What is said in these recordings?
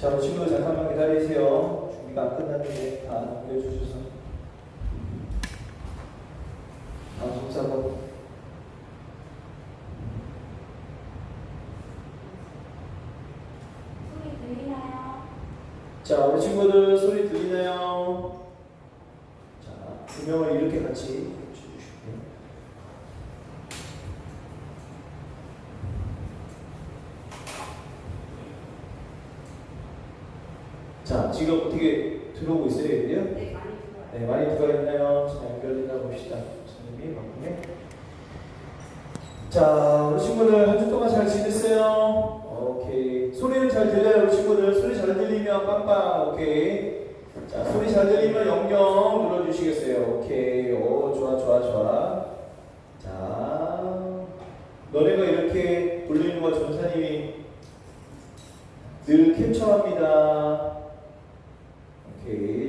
자, 우리 친구들 잠깐만 기다리세요. 준비가 안 끝났는데 다 넘겨주셔서. 방송 사고. 소리 들리나요? 자, 우리 친구들 소리 들리나요? 자, 두 명을 이렇게 같이 해주실게요. 자, 지금 어떻게 들어오고 있어요, 얘들요? 네, 많이 들어요. 네, 많이 들어가 있나요? 자, 연결됐나 봅시다. 선생님이 바꾸네. 자, 우리 친구들 한 주 동안 잘 지냈어요? 오케이. 소리는 잘 들려요, 우리 친구들. 소리 잘 들리면 빵빵. 오케이. 자, 소리 잘 들리면 영영 눌러주시겠어요? 오케이. 오, 좋아, 좋아, 좋아. 자, 너네가 이렇게 올리는 거 전사님이 늘 캡처합니다.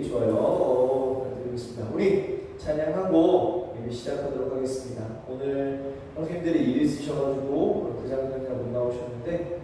좋아요. 들리겠습니다. 우리 찬양하고 시작하도록 하겠습니다. 오늘 선생님들이 일 있으셔가지고 부장님이랑 못 나오셨는데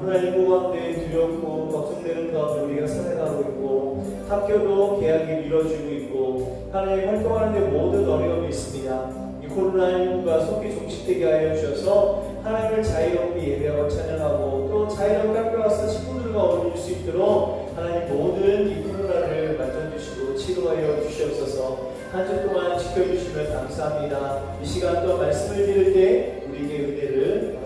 코로나19 가운데 두렵고 걱정되는 가운데 우리가 살아가고 있고 학교도 개학이 미뤄지고 있고 하나님 활동하는데 모든 어려움이 있습니다. 이 코로나19가 속히 종식되게 하여 주셔서 하나님을 자유롭게 예배하고 찬양하고 또 자유롭게 학교 와서 친구들과 어울릴 수 있도록 하나님 모든 이 코로나를 만져주시고 치료하여 주시옵소서. 한 주 동안 지켜주시면 감사합니다. 이 시간 또 말씀을 드릴 때 우리에게 은혜를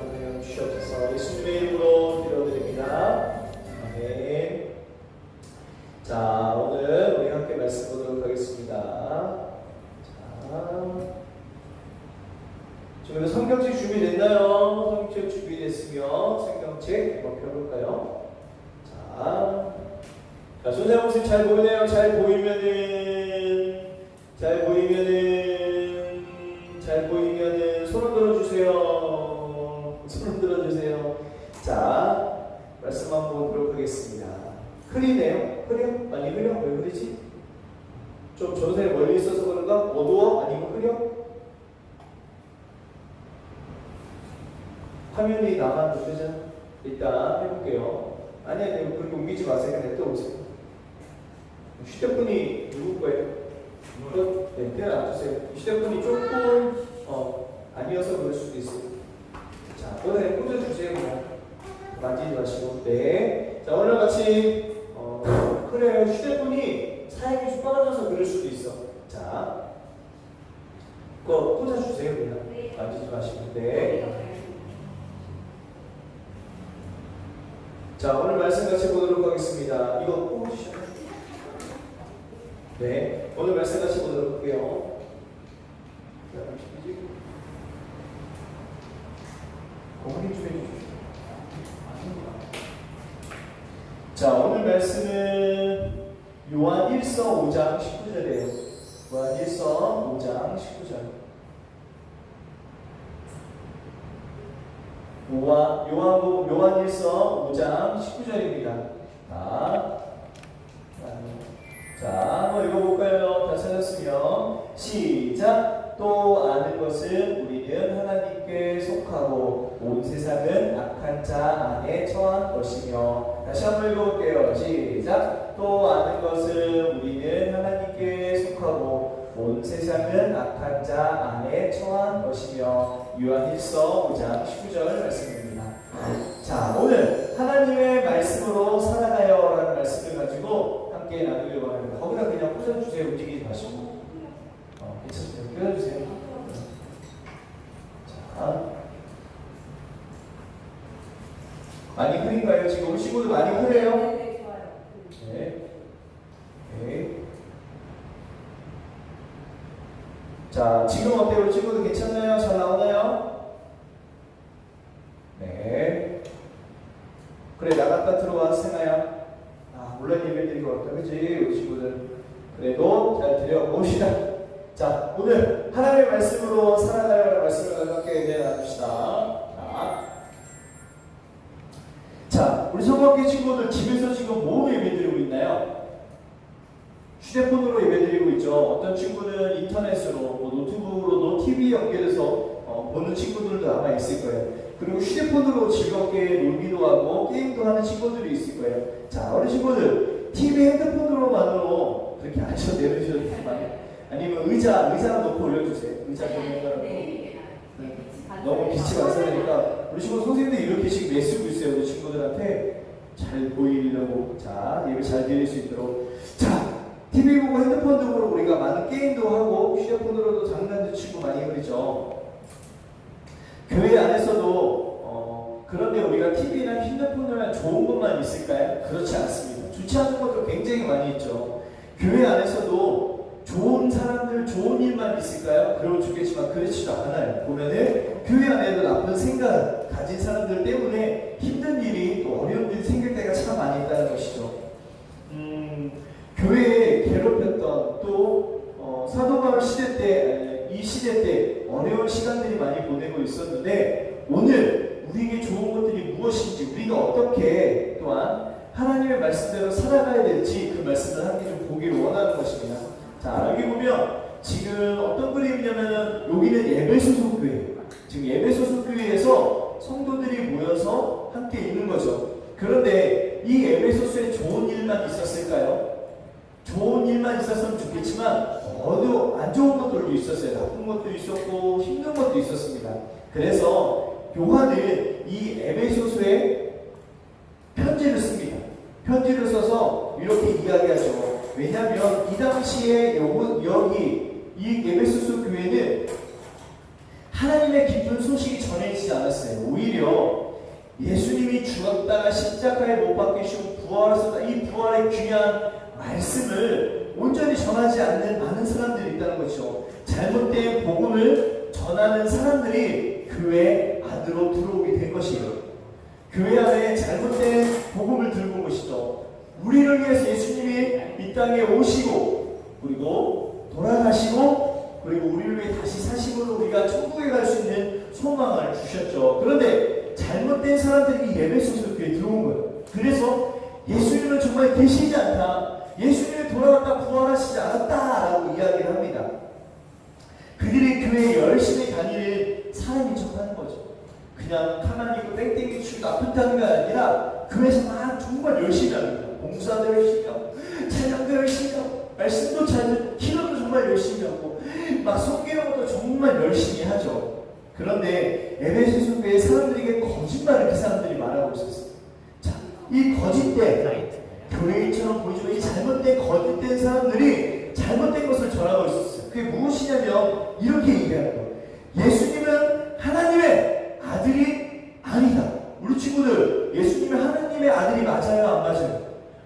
성경책 준비됐나요? 성경책 준비됐으면 성경책 한번 펴볼까요? 자, 자 손자 모습 잘 보이네요. 잘 보이면은 자, 그거 꽂아주세요. 그냥. 만지지 마시고. 네. 자, 오늘 말씀 같이 보도록 하겠습니다. 이거 뽑으시죠. 네, 오늘 말씀 같이 보도록 할게요. 자, 어디지? 어, 확인 좀 해주십시오. 자, 오늘 말씀은 요한 1서 5장 19절이에요. 요한 1서 5장 19절. 요한, 요한복음 요한일서 5장 19절입니다. 자, 자, 한번 읽어볼까요? 다 찾았으면 시작. 또 아는 것은 우리는 하나님께 속하고 온 세상은 악한 자 안에 처한 것이며 다시 한번 읽어볼게요. 시작. 또 아는 것은 우리는 하나님께 속하고 온 세상은 악한 자 안에 처한 것이며 요한일서 5장 19절 말씀입니다. 자, 오늘 하나님의 말씀으로 살아가요 라는 말씀을 가지고 함께 나누려고 합니다. 거기다 그냥 꽂아주세요. 움직이지 마시고. 어, 괜찮으세요? 꽂아주세요. 자. 많이 흐린가요? 지금 친구들 많이 흐려요? 네. 네. 네. 자, 지금 어때요? 친구들 괜찮나요? 잘 나오나요? 네. 그래, 나갔다 들어와, 세나야. 아, 온라인 예배 드린 것 같다. 그치? 우리 친구들. 그래도 잘 드려봅시다. 자, 오늘 하나님의 말씀으로 살아가라는 말씀을 가지고 함께 이제 나눕시다. 자. 자, 우리 성학교 친구들 집에서 지금 뭐로 예배드리고 있나요? 휴대폰으로 예배드리고 있죠. 어떤 친구는 인터넷으로, 뭐 노트북으로도 TV 연결해서 어, 보는 친구들도 아마 있을 거예요. 그리고 휴대폰으로 즐겁게 놀기도 하고 게임도 하는 친구들이 있을 거예요. 자, 우리 친구들 TV 핸드폰으로만으로 내려주셔도 돼요. 아니면 의자, 의자 놓고 올려주세요. 의자 조명을 네. 너무 빛이 반사되니까 우리 친구 선생님들 이렇게 지금 애쓰고 있어요 우리 친구들한테 잘 보이려고 자 예배 잘 드릴 수 있도록 자 TV 보고 핸드폰도 보고 우리가 많은 게임도 하고 휴대폰으로도 장난도 치고 많이 그러죠. 교회 안에서도 어, 그런데 우리가 TV나 휴대폰이나 좋은 것만 있을까요? 그렇지 않습니다. 좋지 않은 것도 굉장히 많이 있죠. 교회 안에서도 좋은 사람들, 좋은 일만 있을까요? 그러면 좋겠지만 그렇지도 않아요. 보면은 교회 안에도 나쁜 생각 가진 사람들 때문에 힘든 일이 또 어려운 일이 생길 때가 참 많이 있다는 것이죠. 음, 교회에 괴롭혔던 또 어, 사도바울 시대 때 이 시대 때 어려운 시간들이 많이 보내고 있었는데 오늘 우리에게 좋은 것들이 무엇인지 우리가 어떻게 또한 하나님의 말씀대로 살아가야 될지 그 말씀을 함께 좀 보기를 원하는 것입니다. 자 여기 보면 지금 어떤 그림이냐면 여기는 예배소속 교회 지금 예배소속 교회에서 성도들이 모여서 함께 있는 거죠. 그런데 이 예배소수에 좋은 일만 있었을까요? 좋은 일만 있었으면 좋겠지만 어도 안 좋은 것들도 있었어요. 나쁜 것도 있었고 힘든 것도 있었습니다. 그래서 요한은 이 에베소서에 편지를 씁니다. 편지를 써서 이렇게 이야기하죠. 왜냐하면 이 당시에 요- 여기 이 에베소서 교회는 하나님의 기쁜 소식이 전해지지 않았어요. 오히려 예수님이 죽었다가 십자가에 못 박히시고 부활하셨다. 이 부활의 귀한 말씀을 온전히 전하지 않는 많은 사람들이 있다는 것이죠. 잘못된 복음을 전하는 사람들이 교회 안으로 들어오게 된 것이에요. 교회 안에 잘못된 복음을 들고 온 것이죠. 우리를 위해서 예수님이 이 땅에 오시고 그리고 돌아가시고 그리고 우리를 위해 다시 사심으로 우리가 천국에 갈 수 있는 소망을 주셨죠. 그런데 잘못된 사람들이 이 예배소서 교회에 들어온 거예요. 그래서 예수님은 정말 계시지 않다. 예수님이 돌아왔다 부활하시지 않았다라고 이야기를 합니다. 그들이 교회에 열심히 다니는 사람인 척하는 거죠. 그냥 가만히 있고 땡땡이 치고 나쁜 타는 게 아니라 교회에서 막 정말 열심히 합니다. 봉사도 열심히 하고 찬양도 열심히 하고 말씀도 잘 기도도 정말 열심히 하고 막 것도 정말 열심히 하죠. 그런데 에베소서 교회 사람들에게 거짓말을 그 사람들이 말하고 있었어요. 자, 이 거짓된 교회인처럼 보이지만 이 잘못된 거짓된 사람들이 잘못된 것을 전하고 있었어요. 그게 무엇이냐면 이렇게 얘기하는 거예요. 예수님은 하나님의 아들이 아니다. 우리 친구들, 예수님은 하나님의 아들이 맞아요, 안 맞아요?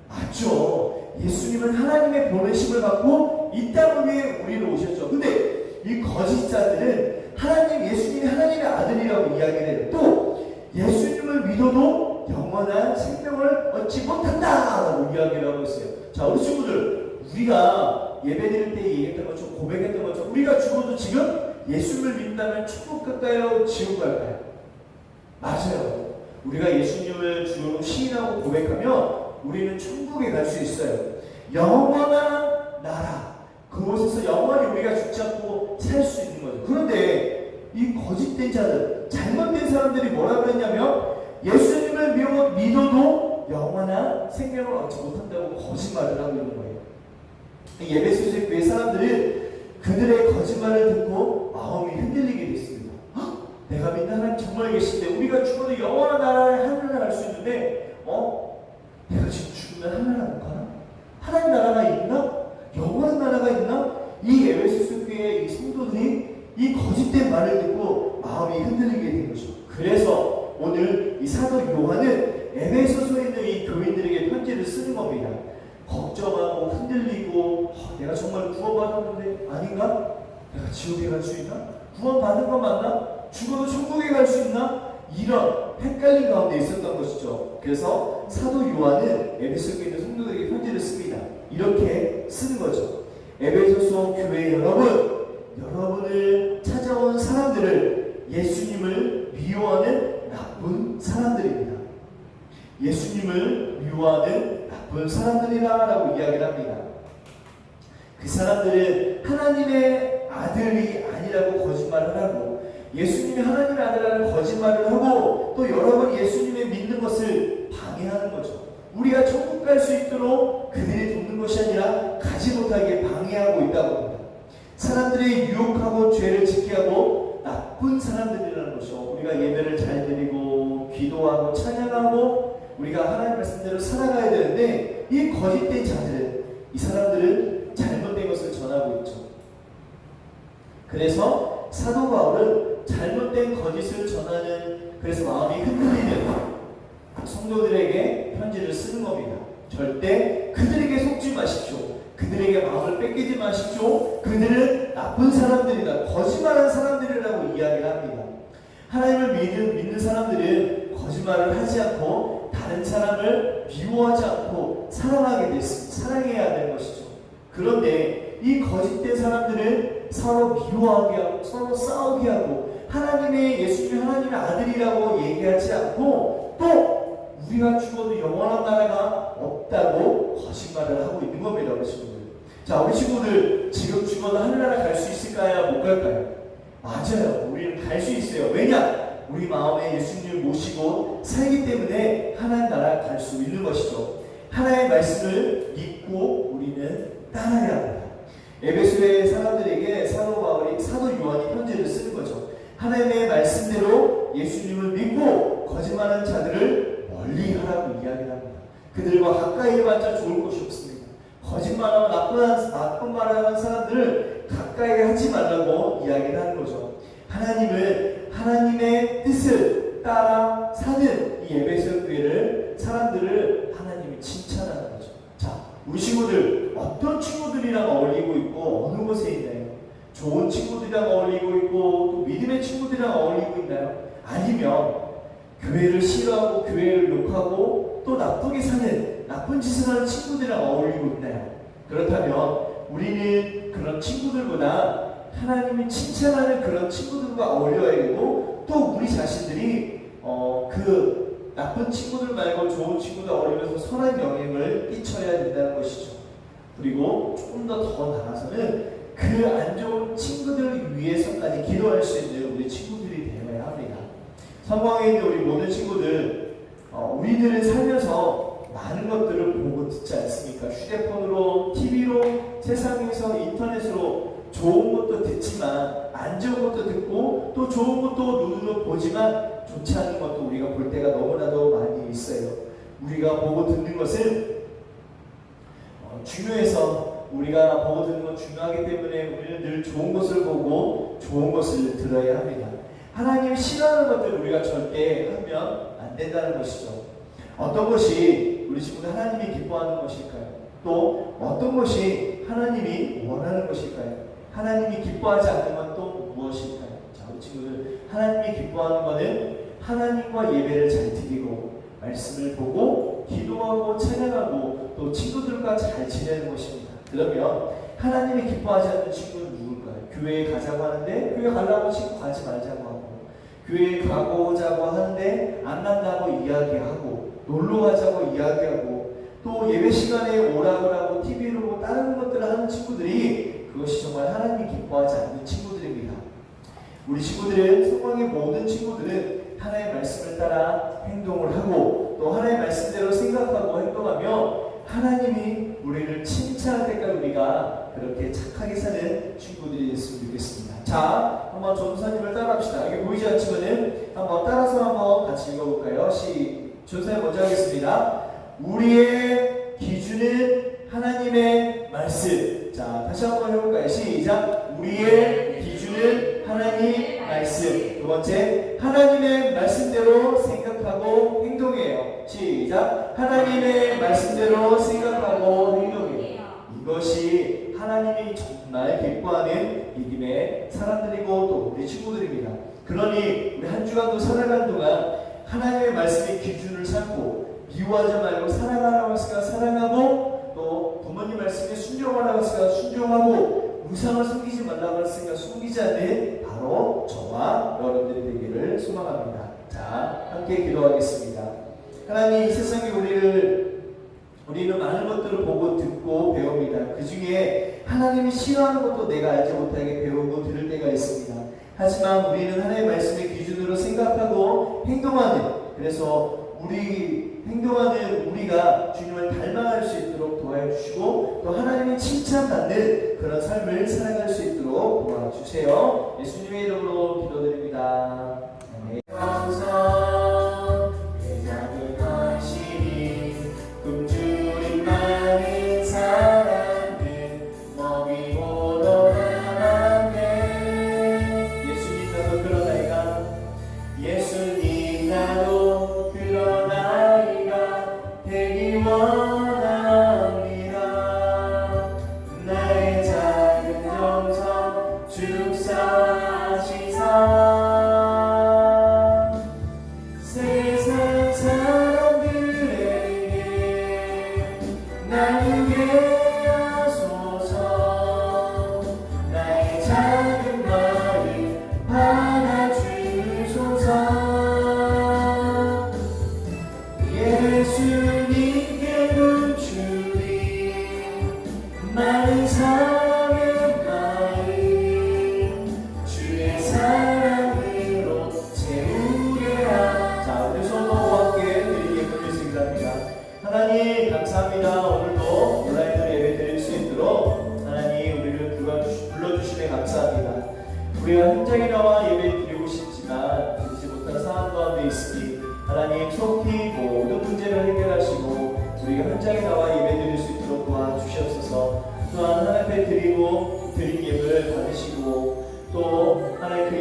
맞죠. 예수님은 하나님의 보내심을 받고 이땅 위에 우리로 오셨죠. 근데 이 거짓자들은 하나님, 예수님이 하나님의 아들이라고 이야기를 해요. 또 예수님을 믿어도 영원한 생명을 얻지 못한다라고 이야기를 하고 있어요. 자, 우리 친구들, 우리가 예배 드릴 때 얘기했던 것처럼 고백했던 것처럼 우리가 죽어도 지금 예수님을 믿는다면 천국 갈까요? 지옥 갈까요? 맞아요. 우리가 예수님을 주로 시인하고 고백하면 우리는 천국에 갈 수 있어요. 영원한 나라. 그곳에서 영원히 우리가 죽지 않고 살 수 있는 거죠. 그런데 이 거짓된 자들, 잘못된 사람들이 뭐라고 했냐면 예수님을 믿어- 믿어도 영원한 생명을 얻지 못한다고 거짓말을 하고 있는 거예요. 이 예배소식 교회 사람들은 그들의 거짓말을 듣고 마음이 흔들리게 됐습니다. 헉, 내가 믿는 하나님 정말 계신데 우리가 죽어도 영원한 나라를 하늘을 갈 수 있는데 어? 내가 지금 죽으면 하늘을 못 가나? 하나님 나라가 있나? 영원한 나라가 있나? 이 에베소스 교회의 이 성도들이 이 거짓된 말을 듣고 마음이 흔들리게 된 거죠. 그래서 오늘 이 사도 요한은 에베소서에 있는 이 교인들에게 편지를 쓰는 겁니다. 걱정하고 흔들리고 어, 내가 정말 구원받았는데 아닌가? 내가 지옥에 갈 수 있나? 구원받은 건 맞나? 죽어도 천국에 갈 수 있나? 이런 헷갈린 가운데 있었던 것이죠. 그래서 사도 요한은 에베소에 있는 성도들에게 편지를 씁니다. 이렇게 쓰는 거죠. 에베소서 교회 여러분, 여러분을 찾아온 사람들을 예수님을 미워하는 나쁜 사람들입니다. 예수님을 미워하는 나쁜 사람들이라라고 이야기를 합니다. 그 사람들은 하나님의 아들이 아니라고 거짓말을 하고 예수님이 하나님의 아들이라는 거짓말을 하고 또 여러분 예수님의 믿는 것을 방해하는 거죠. 우리가 천국 갈 수 있도록 그들이 돕는 것이 아니라 가지 못하게 방해하고 있다고 합니다. 사람들이 유혹하고 죄를 짓게 하고 나쁜 사람들이라는 것이죠. 우리가 예배를 잘 드리고 기도하고 찬양하고 우리가 하나님 말씀대로 살아가야 되는데 이 거짓된 자들은 이 사람들은 잘못된 것을 전하고 있죠. 그래서 사도 바울은 잘못된 거짓을 전하는 그래서 마음이 흔들리는 성도들에게 편지를 쓰는 겁니다. 절대 그들에게 속지 마십시오. 그들에게 마음을 뺏기지 마십시오. 그들은 나쁜 사람들이다. 거짓말하는 사람들이라고 이야기를 합니다. 하나님을 믿는, 믿는 사람들은 거짓말을 하지 않고 다른 사람을 미워하지 않고 사랑하게 됐습니다. 사랑해야 되는 것이죠. 그런데 이 거짓된 사람들은 서로 미워하게 하고 서로 싸우게 하고 하나님의 예수님 하나님의 아들이라고 얘기하지 않고 또 우리가 죽어도 영원한 나라가 없다고 거짓말을 하고 있는 겁니다, 우리 친구들. 자, 우리 친구들 지금 죽어도 하늘나라 갈 수 있을까요? 못 갈까요? 맞아요. 우리는 갈 수 있어요. 왜냐? 우리 마음에 예수님을 모시고 살기 때문에 하나님 나라 갈 수 있는 것이죠. 하나님의 말씀을 믿고 우리는 따라야. 에베소의 사람들에게 사도 바울이 사도 요한이 편지를 쓰는 거죠. 하나님의 말씀대로 예수님을 믿고 거짓말하는 자들을 멀리 하라고 이야기를 합니다. 그들과 가까이 해봤자 좋을 것이 없습니다. 거짓말하고 나쁜, 나쁜 말하는 사람들을 가까이 하지 말라고 이야기를 하는 거죠. 하나님은 하나님의 뜻을 따라 사는 이 에베소 교회를 사람들을 하나님이 칭찬하는 거죠. 자, 우리 친구들 어떤 친구들이랑 어울리고 있고 어느 곳에 있나요? 좋은 친구들이랑 어울리고 있고 또 믿음의 친구들이랑 어울리고 있나요? 아니면 교회를 싫어하고 교회를 욕하고 또 나쁘게 사는 나쁜 짓을 하는 친구들이랑 어울리고 있나요? 그렇다면 우리는 그런 친구들보다 하나님이 칭찬하는 그런 친구들과 어울려야 되고 또 우리 자신들이 어, 그 나쁜 친구들 말고 좋은 친구들 어울리면서 선한 영향을 끼쳐야 된다는 것이죠. 그리고 조금 더 더 나아가서는 그 안 좋은 친구들 위해서까지 기도할 수 있는 우리 친구들이 되어야 합니다. 성광에 있는 우리 모든 친구들, 어, 우리들은 살면서 많은 것들을 보고 듣지 않습니까? 휴대폰으로, TV로, 세상에서 인터넷으로 좋은 것도 듣지만 안 좋은 것도 듣고 또 좋은 것도 눈으로 보지만 좋지 않은 것도 우리가 볼 때가 너무나도 많이 있어요. 우리가 보고 듣는 것은 어, 중요해서 우리가 보고 듣는 건 중요하기 때문에 우리는 늘 좋은 것을 보고 좋은 것을 들어야 합니다. 하나님 싫어하는 것들 우리가 절대 하면 안 된다는 것이죠. 어떤 것이 우리 친구들 하나님이 기뻐하는 것일까요? 또 어떤 것이 하나님이 원하는 것일까요? 하나님이 기뻐하지 않는 건 또 무엇일까요? 자, 우리 친구들 하나님이 기뻐하는 것은 하나님과 예배를 잘 드리고 말씀을 보고 기도하고 찬양하고 또 친구들과 잘 지내는 것입니다. 그러면 하나님이 기뻐하지 않는 친구는 누굴까요? 교회에 가자고 하는데 교회 가려고 친구 가지 말자고 하고 교회에 가고자고 하는데 안 간다고 이야기하고 놀러 가자고 이야기하고 또 예배 시간에 오라고 하고 TV로 보고 다른 것들을 하는 친구들이 그것이 정말 하나님이 기뻐하지 않는 친구들입니다. 우리 친구들은 성광의 모든 친구들은 하나님의 말씀을 따라 행동을 하고 또 하나님의 말씀대로 생각하고 행동하며 하나님이 우리를 칭찬할 때까지 우리가 그렇게 착하게 사는 친구들이 됐으면 좋겠습니다. 자, 한번 전사님을 따라합시다. 이게 보이지 않지만은 한번 따라서 한번 같이 읽어볼까요? 시, 전사님 먼저 하겠습니다. 우리의 기준은 하나님의 말씀. 자, 다시 한번 해볼까요? 시작. 우리의 기준은 하나님 말씀. 두 번째, 하나님의 말씀대로 생각하고 행동해요. 시작. 하나님의 말씀대로 생각하고 행동해요. 이것이 하나님이 정말 기뻐하는 믿음의 사람들이고 또 우리 친구들입니다. 그러니 우리 한 주간도 살아가는 동안 하나님의 말씀의 기준을 삼고 미워하지 말고 사랑하라고 했으니까 사랑하고 또 부모님 말씀에 순종하라고 했으니까 순종하고 우상을 숨기지 말라고 했으니까 숨기지 않는 바로 저와 여러분들이 되기를 소망합니다. 자, 함께 기도하겠습니다. 하나님 이 세상에 우리를 우리는 많은 것들을 보고 듣고 배웁니다. 그 중에 하나님이 싫어하는 것도 내가 알지 못하게 배우고 들을 때가 있습니다. 하지만 우리는 하나님의 말씀의 기준으로 생각하고 행동하는 그래서 우리 행동하는 우리가 주님을 닮아갈 수 있도록 도와주시고 또 하나님의 칭찬받는 그런 삶을 살아갈 수 있도록 도와주세요. 예수님의 이름으로 기도드립니다.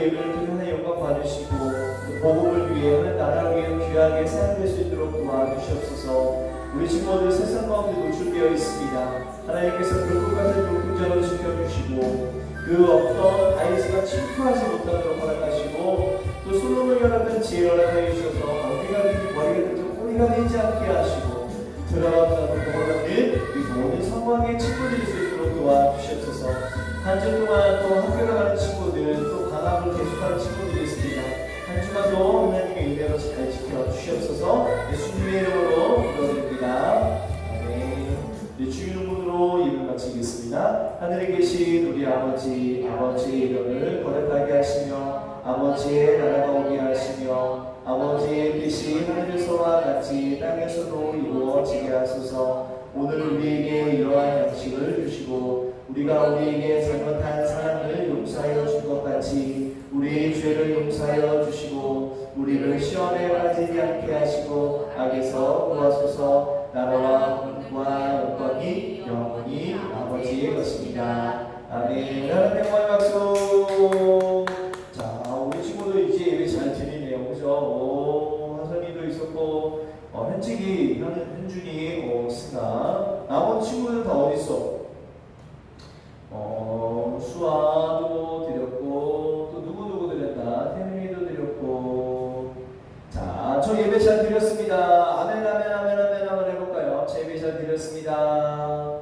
예배를 통해 하나님 영광 받으시고 또 복음을 위해 하나님 나라를 위해 귀하게 사용될 수 있도록 도와주시옵소서. 우리 친구들 세상 가운데 노출되어 있습니다. 하나님께서 불꽃 같은 용궁전으로 지켜주시고 그 어떤 다이스가 침투하지 못하도록 허락하시고 또 솔로몬 연합한 지혜를 허락하여 주셔서 어디가 되지 머리가 되지 꼬리가 되지 않게 하시고 들어가서 돌아가는 이 모든 성공의 친구들이 수 있도록 도와주시옵소서. 한 주 동안 또 학교 나가는 친구들 또 방학을 계속하는 친구들이 있습니다. 한 주간도 하나님의 은혜로 잘 지켜주시옵소서. 예수님의 이름으로 기도드립니다. 아멘. 네, 주인으로 이름 마치겠습니다. 하늘에 계신 우리 아버지, 아버지의 이름을 거듭하게 하시며 아버지의 나라가 오게 하시며 아버지의 뜻이 하늘에서와 같이 땅에서도 이루어지게 하소서. 오늘 우리에게 이러한 양식을 주시고 우리가 우리에게 잘못한 사람을 용서하여 준 것 같이 우리의 죄를 용서하여 주시고 우리를 시험에 빠지지 않게 하시고 악에서 구하소서 나라와 권과 영광이 영원히 아버지의 것입니다. 아멘. 하나님 영광의 박수. 자, 우리 친구들 이제 예배 잘 드리네요. 그죠? 오, 하선이도 있었고, 어, 현직이, 현, 현준이, 어, 스가. 나 자, 저 예배 잘 드렸습니다. 아멘, 아멘, 아멘, 아멘, 아멘 해볼까요? 제 예배 잘 드렸습니다.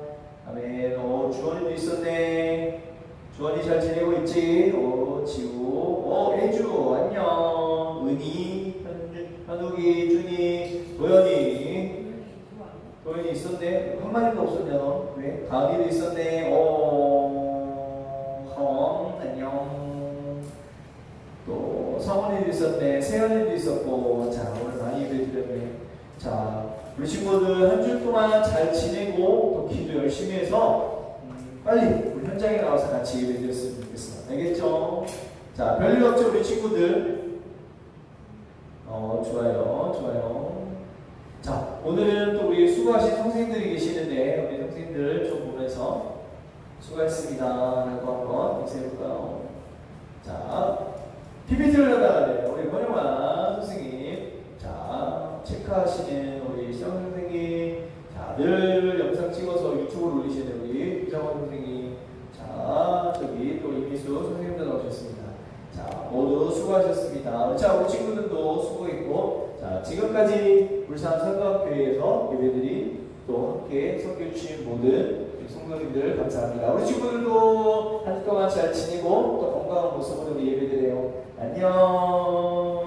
아멘. 어, 주원이도 있었네. 주원이 잘 지내고 있지? 어, 지우. 어, 애주, 안녕. 은희, 현, 현욱이, 준이, 도현이. 도현이 있었네. 한 마리도 없었냐, 너? 왜? 가은이도 있었네. 우리 친구들 한 주 동안 잘 지내고 또 기도 열심히 해서 음, 빨리 우리 현장에 나와서 같이 예배 드렸으면 좋겠어. 알겠죠? 자 별일 없죠 우리 친구들. 어 좋아요, 좋아요. 자 오늘은 또 우리 수고하신 선생님들이 계시는데 우리 선생님들 좀 보면서 수고했습니다 라고 한번 인사해볼까요? 자. PPT를 나가네요. 우리 권영환 선생님. 자, 체크하시는 우리 시영 선생님. 자, 늘 영상 찍어서 유튜브로 올리시는 우리 이정원 선생님. 자, 저기 또 이미수 선생님도 나오셨습니다. 자, 모두 수고하셨습니다. 자, 우리 친구들도 수고했고, 자, 지금까지 울산 선거학교에서 예배들이 또 함께 섬겨주신 모든 성도님들 감사합니다. 우리 친구들도 한 주 동안 잘 지내고 또 건강한 모습으로 예배드려요. 안녕.